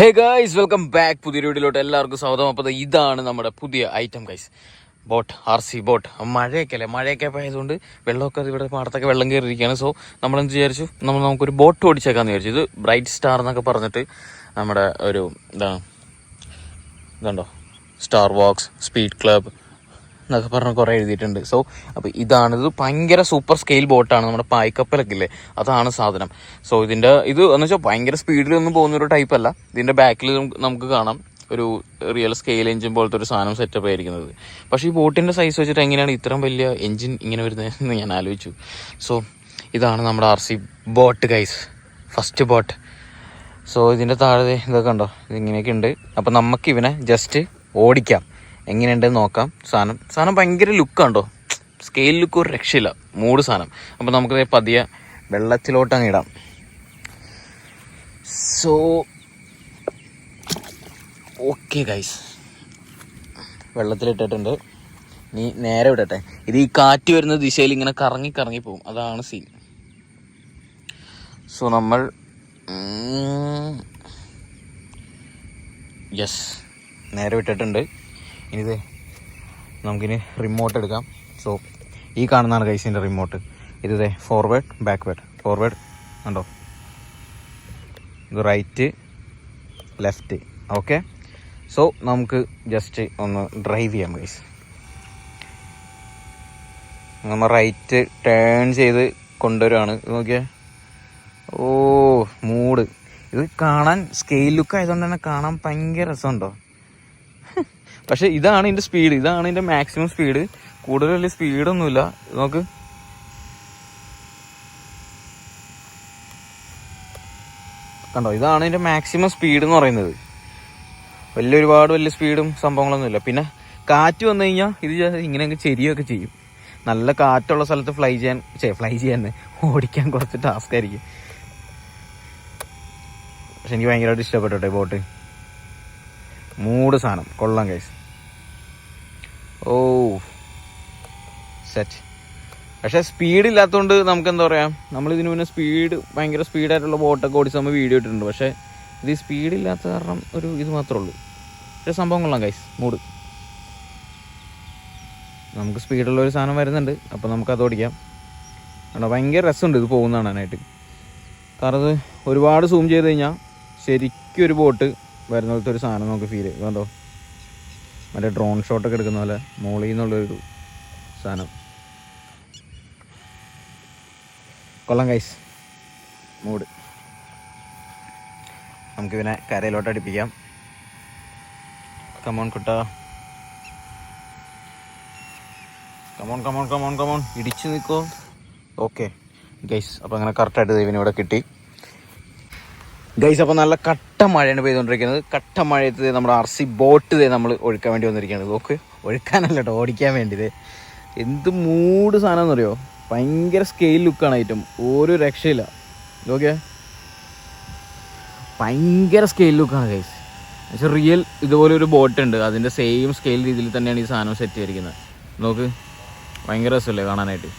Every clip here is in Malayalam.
ഹേ ഗൈസ് വെൽക്കം ബാക്ക് പുതിയ വീഡിയോയിലോട്ട് എല്ലാവർക്കും സ്വാഗതം. അപ്പോൾ ഇതാണ് നമ്മുടെ പുതിയ item guys boat R C boat മഴയൊക്കെ അല്ലേ? മഴയൊക്കെ ആയതുകൊണ്ട് വെള്ളമൊക്കെ ഇവിടെ പാടത്തൊക്കെ വെള്ളം കയറിയിരിക്കുകയാണ്. സോ നമ്മളെന്ത് വിചാരിച്ചു? നമ്മൾ നമുക്കൊരു ബോട്ട് ഓടിച്ചേക്കാന്ന് വിചാരിച്ചു. ഇത് ബ്രൈറ്റ് സ്റ്റാർ എന്നൊക്കെ പറഞ്ഞിട്ട് നമ്മുടെ ഒരു എന്താണ് ഇതുണ്ടോ? സ്റ്റാർ വാക്സ് സ്പീഡ് ക്ലബ് എന്നൊക്കെ പറഞ്ഞ് കുറേ എഴുതിയിട്ടുണ്ട്. സോ അപ്പോൾ ഇതാണ് ഇത് ഭയങ്കര സൂപ്പർ സ്കെയിൽ ബോട്ടാണ് നമ്മുടെ പായ്ക്കപ്പലൊക്കെ ഇല്ലേ? അതാണ് സാധനം. സോ ഇതിന്റെ ഇത് എന്ന് വെച്ചാൽ ഭയങ്കര സ്പീഡിലൊന്നും പോകുന്ന ഒരു ടൈപ്പ് അല്ല. ഇതിന്റെ ബാക്കിൽ നമുക്ക് കാണാം. ഒരു റിയൽ സ്കെയിൽ എഞ്ചിൻ പോലത്തെ ഒരു സാധനം സെറ്റപ്പ് ആയിരിക്കുന്നത്. പക്ഷേ ഈ ബോട്ടിന്റെ സൈസ് വെച്ചിട്ട് എങ്ങനെയാണ് ഇത്രയും വലിയ എഞ്ചിൻ ഇങ്ങനെ വരുന്നതെന്ന് ഞാൻ ആലോചിച്ചു. സോ ഇതാണ് നമ്മുടെ R C boat guys first boat so ഇതിന്റെ താഴെ ഇതൊക്കെ ഉണ്ടോ ഇതിങ്ങനെയൊക്കെ ഉണ്ട്. അപ്പം നമുക്ക് ഇവനെ ജസ്റ്റ് ഓടിക്കാം. എങ്ങനെയുണ്ടെന്ന് നോക്കാം. സാധനം സാധനം ഭയങ്കര ലുക്കാണ്ടോ സ്കെയിൽ ലുക്ക് ഒരു രക്ഷയില്ല. മൂട് സാധനം. അപ്പം നമുക്ക് പതിയെ വെള്ളത്തിലോട്ട് അങ്ങ് ഇടാം. സോ ഓക്കെ ഗൈസ് വെള്ളത്തിലിട്ടിട്ടുണ്ട്. നീ നേരെ വിടട്ടെ. ഇത് ഈ കാറ്റ് വരുന്ന ദിശയിൽ ഇങ്ങനെ കറങ്ങി കറങ്ങി പോകും. അതാണ് സീൻ സോ നമ്മൾ യെസ് നേരെ വിട്ടിട്ടുണ്ട്. ഇനിത് നമുക്കിനി റിമോട്ട് എടുക്കാം. സോ ഈ കാണുന്നതാണ് കൈസിന്റെ റിമോട്ട് ഇത് ഫോർവേഡ് ബാക്ക്വേഡ് ഫോർവേഡ് ഉണ്ടോ ഇത് റൈറ്റ് ലെഫ്റ്റ് ഓക്കെ സോ നമുക്ക് ജസ്റ്റ് ഒന്ന് ഡ്രൈവ് ചെയ്യാം ഗൈസ് നമ്മൾ റൈറ്റ് ടേൺ ചെയ്ത് കൊണ്ടുവരുവാണ്. നോക്കിയാൽ നോക്കിയേ. ഓ മൂഡ് ഇത് കാണാൻ സ്കെയിൽ ലുക്ക് ആയതുകൊണ്ട് തന്നെ കാണാൻ ഭയങ്കര രസമുണ്ടോ? പക്ഷെ ഇതാണ് ഇതിന്റെ സ്പീഡ് ഇതാണ് ഇതിന്റെ മാക്സിമം സ്പീഡ് കൂടുതൽ വലിയ സ്പീഡൊന്നുമില്ല നോക്ക്. കണ്ടോ? ഇതാണ് ഇതിന്റെ മാക്സിമം സ്പീഡ് എന്ന് പറയുന്നത്. വലിയ ഒരുപാട് വലിയ സ്പീഡും സംഭവങ്ങളൊന്നുമില്ല. പിന്നെ കാറ്റ് വന്നു കഴിഞ്ഞാൽ ഇത് ഇങ്ങനെയൊക്കെ ചെരിയൊക്കെ ചെയ്യും. നല്ല കാറ്റുള്ള സ്ഥലത്ത് ഫ്ലൈ ചെയ്യാൻ ചേ ഫ്ലൈ ചെയ്യാൻ ഓടിക്കാൻ കുറച്ച് ടാസ്ക് ആയിരിക്കും. പക്ഷെ എനിക്ക് ഭയങ്കരമായിട്ട് ഇഷ്ടപ്പെട്ടു ബോട്ട് മൂട് സാധനം. കൊള്ളാം കൈസ് ഓ സെറ്റ് പക്ഷെ സ്പീഡ് ഇല്ലാത്തതുകൊണ്ട് നമുക്ക് എന്താ പറയാ നമ്മൾ ഇതിന് മുന്നേ സ്പീഡ് ഭയങ്കര സ്പീഡായിട്ടുള്ള ബോട്ടൊക്കെ ഓടിച്ച് നമ്മൾ വീഡിയോ ഇട്ടിട്ടുണ്ട്. പക്ഷെ ഇത് സ്പീഡ് ഇല്ലാത്ത കാരണം ഒരു ഇത് മാത്രമേ ഉള്ളൂ. പക്ഷേ സംഭവം കൊള്ളാം കൈസ് മൂട്. നമുക്ക് സ്പീഡുള്ള ഒരു സാധനം വരുന്നുണ്ട്. അപ്പോൾ അത് ഓടിക്കാം. കണ്ടോ ഭയങ്കര രസമുണ്ട് ഇത് പോകുന്ന കാണാനായിട്ട്. കാരണം ഒരുപാട് സൂം ചെയ്ത് കഴിഞ്ഞാൽ ശരിക്കും ഒരു ബോട്ട് വരുന്ന പോലത്തെ ഒരു സാധനം നമുക്ക് ഫീൽ ചെയ്യും. കണ്ടോ? മറ്റേ ഡ്രോൺ ഷോട്ടൊക്കെ എടുക്കുന്ന പോലെ മോളിൽ നിന്നുള്ളൊരു സാധനം. കൊള്ളം കൈസ് മൂട് നമുക്ക് പിന്നെ കരയിലോട്ട് അടുപ്പിക്കാം. കമോൺ കുട്ട. Come on come on come on come on ഇടിച്ചു നിൽക്കോ ഓക്കെ ഗൈസ് അപ്പോൾ അങ്ങനെ കറക്റ്റായിട്ട് ദൈവം ഇവിടെ കിട്ടി. ഗൈസ് അപ്പോൾ നല്ല കട്ട മഴയാണ് പെയ്തുകൊണ്ടിരിക്കുന്നത്. കട്ട മഴയത്ത് നമ്മുടെ ആർ സി ബോട്ട് ദേ നമ്മൾ ഒഴുക്കാൻ വേണ്ടി വന്നിരിക്കുകയാണ്. നോക്ക് ഒഴുക്കാനല്ല കേട്ടോ ഓടിക്കാൻ വേണ്ടിയത് എന്ത് മൂട് സാധനം എന്നറിയോ ഭയങ്കര സ്കെയിൽ ലുക്കാണ് ഐറ്റം ഒരു രക്ഷയില്ല. ഓക്കെ ഭയങ്കര സ്കെയിൽ ലുക്കാണ് ഗൈസ് പക്ഷെ റിയൽ ഇതുപോലെ ഒരു ബോട്ട് ഉണ്ട്. അതിന്റെ സെയിം സ്കെയിൽ രീതിയിൽ തന്നെയാണ് ഈ സാധനം സെറ്റ് ചെയ്തിരിക്കുന്നത്. നോക്ക് ഭയങ്കര രസമല്ലേ കാണാനായിട്ട്?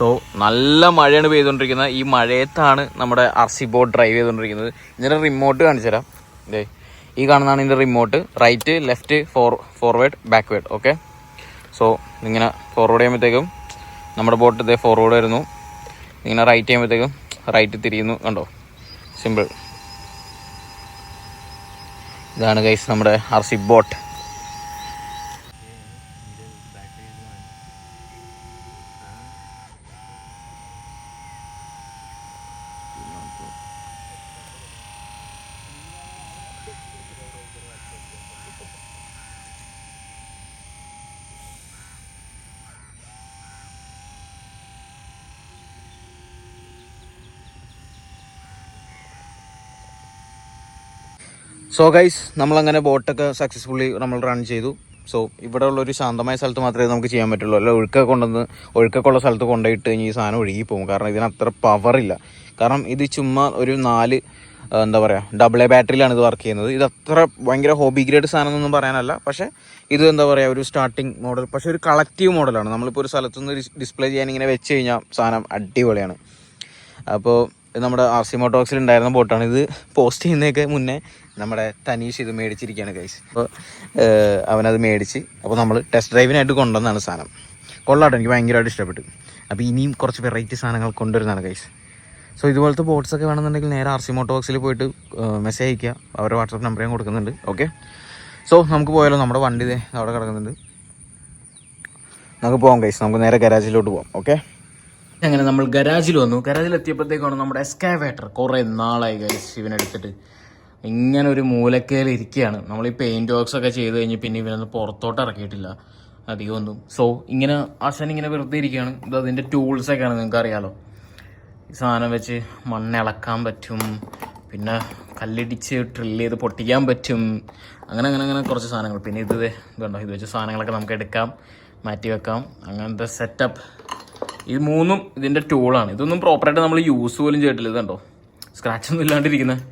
സോ നല്ല മഴയാണ് പെയ്തുകൊണ്ടിരിക്കുന്നത്. ഈ മഴയത്താണ് നമ്മുടെ ആർ സി ബോട്ട് ഡ്രൈവ് ചെയ്തുകൊണ്ടിരിക്കുന്നത്. ഇതിന്റെ റിമോട്ട് കാണിച്ചു തരാം. ദേ ഈ കാണുന്നതാണ് ഇതിന്റെ remote right left for forward backward okay so ഇങ്ങനെ ഫോർവേഡ് ചെയ്യുമ്പോഴത്തേക്കും നമ്മുടെ ബോട്ട് ഇതേ ഫോർവേഡ് വരുന്നു. ഇങ്ങനെ റൈറ്റ് ചെയ്യുമ്പോഴത്തേക്കും റൈറ്റ് തിരിയുന്നു. കണ്ടോ? സിമ്പിൾ ഇതാണ് ഗൈസ് നമ്മുടെ R C boat so guys നമ്മളങ്ങനെ ബോട്ടൊക്കെ സക്സസ്ഫുള്ളി നമ്മൾ റൺ ചെയ്തു. സോ ഇവിടെ ഉള്ള ഒരു ശാന്തമായ സ്ഥലത്ത് മാത്രമേ നമുക്ക് ചെയ്യാൻ പറ്റുള്ളൂ. അല്ല ഒഴുക്കൊക്കെ കൊണ്ടുവന്ന് ഒഴുക്കൊക്കെ ഉള്ള സ്ഥലത്ത് കൊണ്ടുപോയിട്ട് കഴിഞ്ഞാൽ ഈ സാധനം ഒഴുകി പോകും. കാരണം ഇതിന് അത്ര പവറില്ല കാരണം ഇത് ചുമ്മാ ഒരു നാല് എന്താ പറയുക ഡബിൾ എ ബാറ്ററിയിലാണ് ഇത് വർക്ക് ചെയ്യുന്നത്. ഇത് അത്ര ഭയങ്കര ഹോബി ഗ്രേഡ് സാധനം എന്നൊന്നും പറയാനല്ല. പക്ഷേ ഇത് എന്താ പറയുക ഒരു സ്റ്റാർട്ടിങ് മോഡൽ പക്ഷേ ഒരു കളക്റ്റീവ് മോഡലാണ് നമ്മളിപ്പോൾ ഒരു സ്ഥലത്തുനിന്ന് ഡിസ്പ്ലേ ചെയ്യാൻ ഇങ്ങനെ വെച്ച് കഴിഞ്ഞാൽ സാധനം അടിപൊളിയാണ്. അപ്പോൾ നമ്മുടെ ആർ സി മോട്ടോക്സിൽ ഉണ്ടായിരുന്ന ബോട്ടാണ്. ഇത് പോസ്റ്റ് ചെയ്യുന്നതൊക്കെ മുന്നേ നമ്മുടെ തനീഷ് ഇത് മേടിച്ചിരിക്കുകയാണ് കൈസ് അപ്പോൾ അവനത് മേടിച്ച് അപ്പോൾ നമ്മൾ ടെസ്റ്റ് ഡ്രൈവിനായിട്ട് കൊണ്ടുവന്നാണ് സാധനം. കൊള്ളാട്ടോ എനിക്ക് ഭയങ്കരമായിട്ട് ഇഷ്ടപ്പെട്ടു. അപ്പോൾ ഇനിയും കുറച്ച് വെറൈറ്റി സാധനങ്ങൾ കൊണ്ടുവരുന്നതാണ് കൈസ് സോ ഇതുപോലത്തെ ബോട്ട്സ് ഒക്കെ വേണമെന്നുണ്ടെങ്കിൽ നേരെ ആർ സി മോട്ടോക്സിൽ പോയിട്ട് മെസ്സേജ് അയക്കുക അവരുടെ വാട്സപ്പ് നമ്പർ ഞാൻ കൊടുക്കുന്നുണ്ട് ഓക്കെ സോ നമുക്ക് പോയാലോ നമ്മുടെ വണ്ടി അവിടെ കിടക്കുന്നുണ്ട്. നമുക്ക് പോകാം കൈസ് നമുക്ക് നേരെ ഗരാജിലോട്ട് പോകാം ഓക്കെ അങ്ങനെ നമ്മൾ ഗരാജിൽ വന്നു. ഗരാജിൽ എത്തിയപ്പോഴത്തേക്കാണ് നമ്മുടെ എസ്കാവേറ്റർ കുറേ നാളായി ഗൈസ് ഇവനെടുത്തിട്ട് ഇങ്ങനെ ഒരു മൂലക്കയിൽ ഇരിക്കുകയാണ് നമ്മൾ ഈ പെയിന്റ് വർക്ക്സ് ഒക്കെ ചെയ്ത് കഴിഞ്ഞ് പിന്നെ ഇവനൊന്ന് പുറത്തോട്ട് ഇറക്കിയിട്ടില്ല. അധികം ഒന്നും. സോ ഇങ്ങനെ അശൻ ഇങ്ങനെ വെറുതെ ഇരിക്കുകയാണ്. ഇത് അതിന്റെ ടൂൾസൊക്കെയാണ് നിങ്ങൾക്ക് അറിയാലോ. ഈ സാധനം വെച്ച് മണ്ണ് ഇളക്കാൻ പറ്റും. പിന്നെ കല്ലിടിച്ച് ഡ്രില്ല് ചെയ്ത് പൊട്ടിക്കാൻ പറ്റും. അങ്ങനെ അങ്ങനെ അങ്ങനെ കുറച്ച് സാധനങ്ങൾ. പിന്നെ ഇത് ഇതുണ്ടോ? ഇത് വെച്ച് സാധനങ്ങളൊക്കെ നമുക്ക് എടുക്കാം. മാറ്റി വെക്കാം. അങ്ങനത്തെ സെറ്റപ്പ് ഇത് മൂന്നും ഇതിന്റെ ടൂളാണ് ഇതൊന്നും പ്രോപ്പറായിട്ട് നമ്മൾ യൂസ് പോലും ചെയ്തിട്ടില്ല ഇതുണ്ടോ? സ്ക്രാച്ച് ഒന്നും ഇല്ലാണ്ടിരിക്കുന്നത്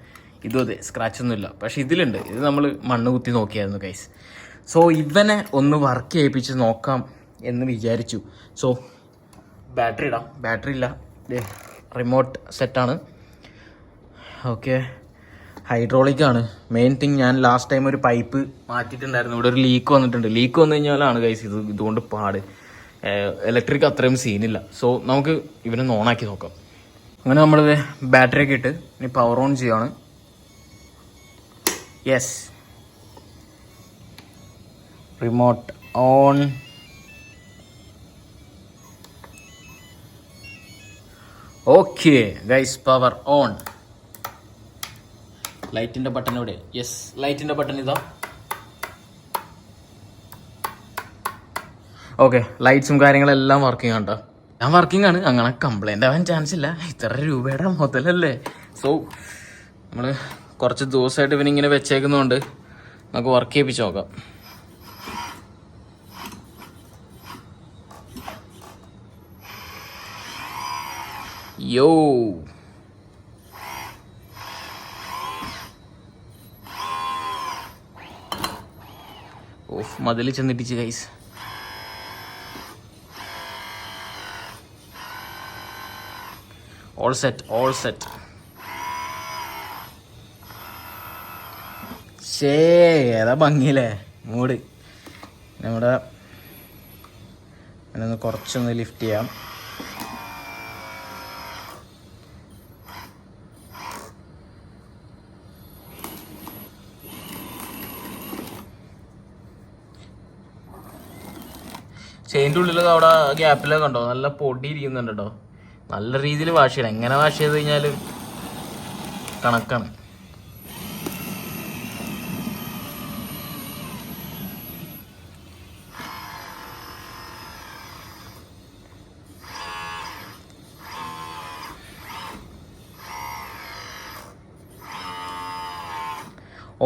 ഇതും അതെ സ്ക്രാച്ച് ഒന്നും ഇല്ല. പക്ഷെ ഇതിലുണ്ട്. ഇത് നമ്മൾ മണ്ണ് കുത്തി നോക്കിയായിരുന്നു കൈസ് സോ ഇവനെ ഒന്ന് വർക്ക് ചെയ്യിപ്പിച്ച് നോക്കാം എന്ന് വിചാരിച്ചു. സോ ബാറ്ററി ഇടാം. ബാറ്ററി ഇല്ല. റിമോട്ട് സെറ്റാണ് ഓക്കെ ഹൈഡ്രോളിക് ആണ്. മെയിൻ തിങ് ഞാൻ ലാസ്റ്റ് ടൈം ഒരു പൈപ്പ് മാറ്റിയിട്ടുണ്ടായിരുന്നു. ഇവിടെ ഒരു ലീക്ക് വന്നിട്ടുണ്ട്. ലീക്ക് വന്നു കഴിഞ്ഞാലാണ് കൈസ് ഇത് ഇതുകൊണ്ട് പാട്. ഇലക്ട്രിക് അത്രയും സീനില്ല സോ നമുക്ക് ഇവനെ ഓണാക്കി നോക്കാം. അങ്ങനെ നമ്മൾ ബാറ്ററി ഒക്കെ ഇട്ട് ഇനി പവർ ഓൺ ചെയ്യാണ് yes remote on okay guys power on ലൈറ്റിന്റെ ബട്ടൺ എവിടെ? യെസ് ലൈറ്റിന്റെ ബട്ടൺ ഇതാ. ഓക്കെ ലൈറ്റ്സും കാര്യങ്ങളെല്ലാം വർക്കിംഗ് ആണ് കേട്ടോ ഞാൻ വർക്കിംഗ് ആണ് അങ്ങനെ കംപ്ലൈന്റ് ആവാൻ ചാൻസ് ഇല്ല. ഇത്ര രൂപയുടെ മുതലല്ലേ? സോ നമ്മൾ കുറച്ച് ദിവസമായിട്ട് ഇവനിങ്ങനെ വെച്ചേക്കുന്നതുകൊണ്ട് നമുക്ക് വർക്ക് ചെയ്യിപ്പിച്ച് നോക്കാം. യോ ഓഫ് മതിൽ ചെന്നിട്ടിച്ച് guys all set all set ശേ ഏതാ ഭംഗിയില്ലേ? മൂട്. നമ്മുടെ അതിനൊന്ന് കുറച്ചൊന്ന് ലിഫ്റ്റ് ചെയ്യാം. ചെയിന്റെ ഉള്ളിലൊക്കെ അവിടെ ഗ്യാപ്പിലൊക്കെ ഉണ്ടോ നല്ല പൊടി ഇരിക്കുന്നുണ്ട് കേട്ടോ. നല്ല രീതിയിൽ വാഷ് ചെയ്യണം. എങ്ങനെ വാഷ് ചെയ്ത് കഴിഞ്ഞാൽ കണക്കാണ്.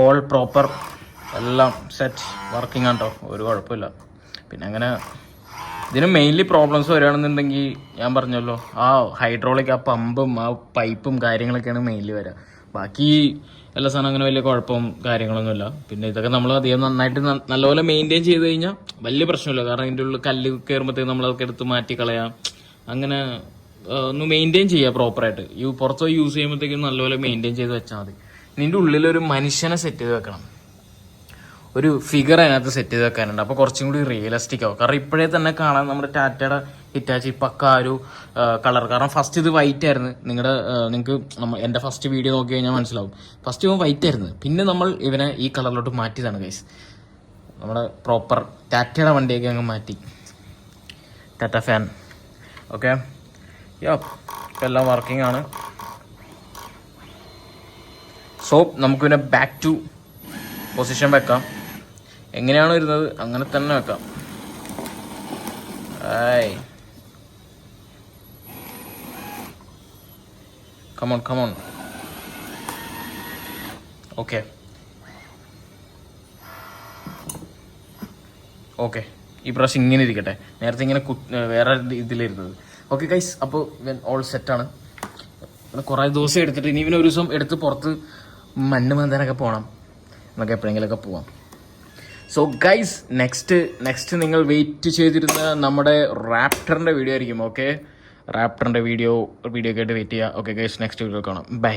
ഓൾ പ്രോപ്പർ എല്ലാം സെറ്റ് വർക്കിംഗ് ആണ് കേട്ടോ ഒരു കുഴപ്പമില്ല. പിന്നെ അങ്ങനെ ഇതിന് മെയിൻലി പ്രോബ്ലംസ് വരികയാണെന്നുണ്ടെങ്കിൽ ഞാൻ പറഞ്ഞല്ലോ ആ ഹൈഡ്രോളിക് ആ പമ്പും ആ പൈപ്പും കാര്യങ്ങളൊക്കെയാണ് മെയിൻലി വരിക. ബാക്കി എല്ലാ സാധനം അങ്ങനെ വലിയ കുഴപ്പവും കാര്യങ്ങളൊന്നുമില്ല. പിന്നെ ഇതൊക്കെ നമ്മൾ അധികം നന്നായിട്ട് നല്ലപോലെ മെയിന്റെയിൻ ചെയ്ത് കഴിഞ്ഞാൽ വലിയ പ്രശ്നമില്ല. കാരണം ഇതിന്റെ ഉള്ളിൽ കല്ല് കയറുമ്പോഴത്തേക്ക് നമ്മളതൊക്കെ എടുത്ത് മാറ്റി കളയാം. അങ്ങനെ ഒന്ന് മെയിന്റെയിൻ ചെയ്യുക പ്രോപ്പറായിട്ട് ഈ പുറത്ത് യൂസ് ചെയ്യുമ്പോഴത്തേക്കും നല്ലപോലെ മെയിന്റെയിൻ ചെയ്ത് വെച്ചാൽ മതി. നിന്റെ ഉള്ളിലൊരു മനുഷ്യനെ സെറ്റ് ചെയ്ത് വെക്കണം. ഒരു ഫിഗർ അതിനകത്ത് സെറ്റ് ചെയ്ത് വെക്കാനുണ്ട്. അപ്പോൾ കുറച്ചും കൂടി റിയലിസ്റ്റിക് ആവും. കാരണം ഇപ്പോഴേ തന്നെ കാണാൻ നമ്മുടെ ടാറ്റയുടെ ഹിറ്റാച്ചി പക്ക ഒരു കളർ കാരണം ഫസ്റ്റ് ഇത് വൈറ്റ് ആയിരുന്നു. നിങ്ങളുടെ നിങ്ങൾക്ക് എന്റെ ഫസ്റ്റ് വീഡിയോ നോക്കി കഴിഞ്ഞാൽ മനസ്സിലാവും. ഫസ്റ്റ് ഇവൻ വൈറ്റ് ആയിരുന്നു. പിന്നെ നമ്മൾ ഇവനെ ഈ കളറിലോട്ട് മാറ്റിയതാണ് ഗൈസ് നമ്മുടെ പ്രോപ്പർ ടാറ്റയുടെ വണ്ടിയൊക്കെ അങ്ങ് മാറ്റി. ടാറ്റ ഫാൻ ഓക്കെ യോ ഇപ്പം എല്ലാം വർക്കിംഗ് ആണ്. സോ നമുക്ക് പിന്നെ ബാക്ക് ടു പൊസിഷൻ വെക്കാം. എങ്ങനെയാണോ ഇരുന്നത് അങ്ങനെ തന്നെ വെക്കാം. ആയ്. കമോൺ കമോൺ ഓക്കെ ഓക്കെ ഈ പ്രാവശ്യം ഇങ്ങനെ ഇരിക്കട്ടെ. നേരത്തെ ഇങ്ങനെ വേറെ ഇതിലിരുന്നത്. ഓക്കെ ഗൈസ് അപ്പോൾ ഓൾ സെറ്റാണ് പിന്നെ കുറേ ദിവസം എടുത്തിട്ട് ഇനി ഇവനൊരു ഒരു ദിവസം എടുത്ത് പുറത്ത് മണ്ണ് മന്ദനൊക്കെ പോകണം നമുക്ക് എപ്പോഴെങ്കിലുമൊക്കെ പോവാം. സോ ഗൈസ് നെക്സ്റ്റ് നെക്സ്റ്റ് നിങ്ങൾ വെയിറ്റ് ചെയ്തിരുന്ന നമ്മുടെ റാപ്റ്ററിന്റെ വീഡിയോ ആയിരിക്കും ഓക്കെ റാപ്റ്ററിന്റെ വീഡിയോ വീഡിയോ കേട്ട് വെയിറ്റ് ചെയ്യുക. ഓക്കെ ഗൈസ് നെക്സ്റ്റ് വീഡിയോ കാണാം. ബൈ